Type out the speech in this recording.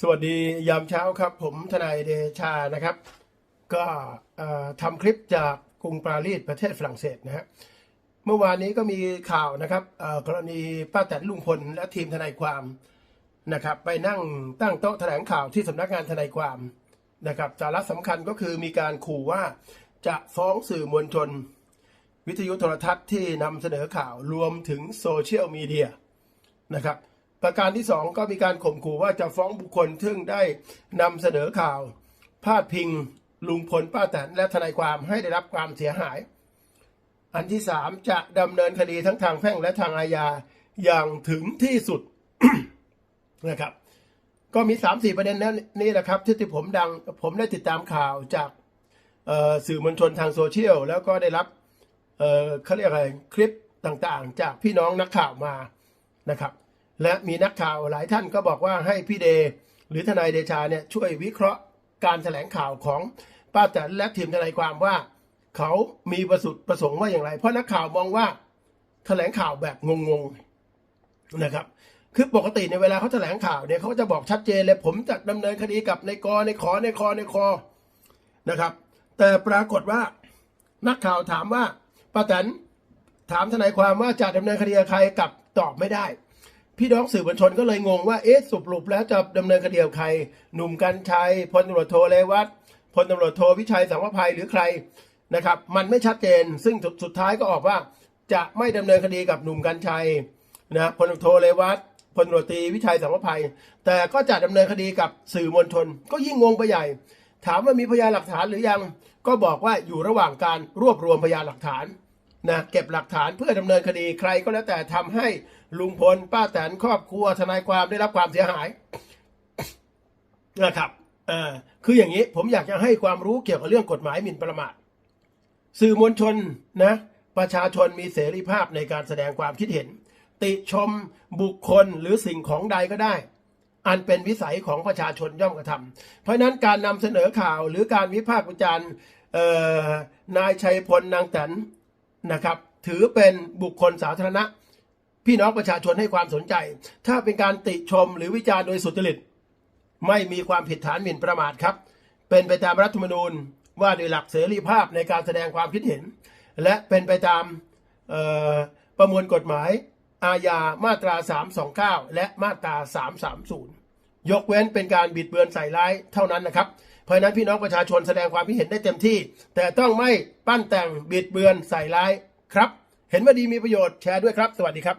สวัสดียามเช้าครับ ผมทนายเดชานะครับ ก็ทำคลิปจากกรุงปารีสประเทศฝรั่งเศสนะฮะเมื่อวานนี้ก็มีข่าวนะครับกรณีป้าแตนลุงพลและทีมทนายความนะครับ ไปนั่งตั้งโต๊ะแถลงข่าวที่สำนักงานทนายความนะครับสาระสำคัญก็คือมีการขู่ว่าจะฟ้องสื่อมวลชน วิทยุโทรทัศน์ที่นำเสนอข่าวรวมถึงโซเชียลมีเดียนะครับ ประการที่สองก็มีการข่มขู่ว่าจะฟ้องบุคคลซึ่งได้นำเสนอข่าวพาดพิงลุงพลป้าแตนและทนายความให้ได้รับความเสียหาย อันที่สามจะดำเนินคดีทั้งทางแพ่งและทางอาญาอย่างถึงที่สุดนะครับ ก็มีสามสี่ประเด็นนั้นนี่แหละครับที่ที่ผมดังผมได้ติดตามข่าวจากสื่อมวลชนทางโซเชียลแล้วก็ได้รับเเขาเรียกอะไรคลิปต่างๆ จากพี่น้องนักข่าวมานะครับ และมีนักข่าวหลายท่านก็บอกว่าให้พี่เดย์หรือทนายเดชาเนี่ยช่วยวิเคราะห์การแถลงข่าวของป้าแตนและทีมทนายความว่า เขามีประสุประสงค์ว่าอย่างไร เพราะนักข่าวมองว่าแถลงข่าวแบบงงๆนะครับคือปกติในเวลาเขาแถลงข่าวเนี่ยเขาจะบอกชัดเจนเลยผมจะดำเนินคดีกับในกอในขอในคอในคอนะครับ แต่ปรากฏว่านักข่าวถามว่าป้าแตนถามทนายความว่าจะดำเนินคดีใครกับตอบไม่ได้ พี่น้องสื่อมวลชนก็เลยงงว่าเอ๊ะสรุปแล้วจะดำเนินคดีกับใคร หนุ่มกัญชัยพลตำรวจโทเลวัตพลตำรวจโทวิชัยสังวภัยหรือใครนะครับ มันไม่ชัดเจน ซึ่งสุดสุดท้ายก็ออกว่าจะไม่ดำเนินคดีกับหนุ่มกัญชัยนะพลตำรวจโทเลวัตพลตำรวจตรีวิชัยสังวภัย แต่ก็จะดำเนินคดีกับสื่อมวลชน ก็ยิ่งงงไปใหญ่ ถามว่ามีพยานหลักฐานหรือยัง ก็บอกว่าอยู่ระหว่างการรวบรวมพยานหลักฐาน นะเก็บหลักฐานเพื่อดำเนินคดีใครก็แล้วแต่ทำให้ลุงพลป้าแตนครอบครัวทนายความได้รับความเสียหายนะครับอคืออย่างนี้ผมอยากจะให้ความรู้เกี่ยวกับเรื่องกฎหมายหมิ่นประมาทสื่อมวลชนนะประชาชนมีเสรีภาพในการแสดงความคิดเห็น ติชมบุคคลหรือสิ่งของใดก็ได้ อันเป็นวิสัยของประชาชนย่อมกระทำเพราะฉะนั้นการนำเสนอข่าวหรือการวิพากษ์วิจารณ์นายชัยพลนางแตน นะครับถือเป็นบุคคลสาธารณะ พี่น้องประชาชนให้ความสนใจ ถ้าเป็นการติชมหรือวิจารณ์โดยสุจริต ไม่มีความผิดฐานหมิ่นประมาทครับ เป็นไปตามรัฐธรรมนูญว่าโดยหลักเสรีภาพในการแสดงความคิดเห็น และเป็นไปตามประมวลกฎหมายอาญามาตรา 329 และมาตรา 330 ยกเว้นเป็นการบิดเบือนใส่ร้ายเท่านั้นนะครับ เพราะนั้นพี่น้องประชาชนแสดงความคิดเห็นได้เต็มที่ แต่ต้องไม่ปั้นแต่งบิดเบือนใส่ร้ายครับ เห็นว่าดีมีประโยชน์แชร์ด้วยครับ สวัสดีครับ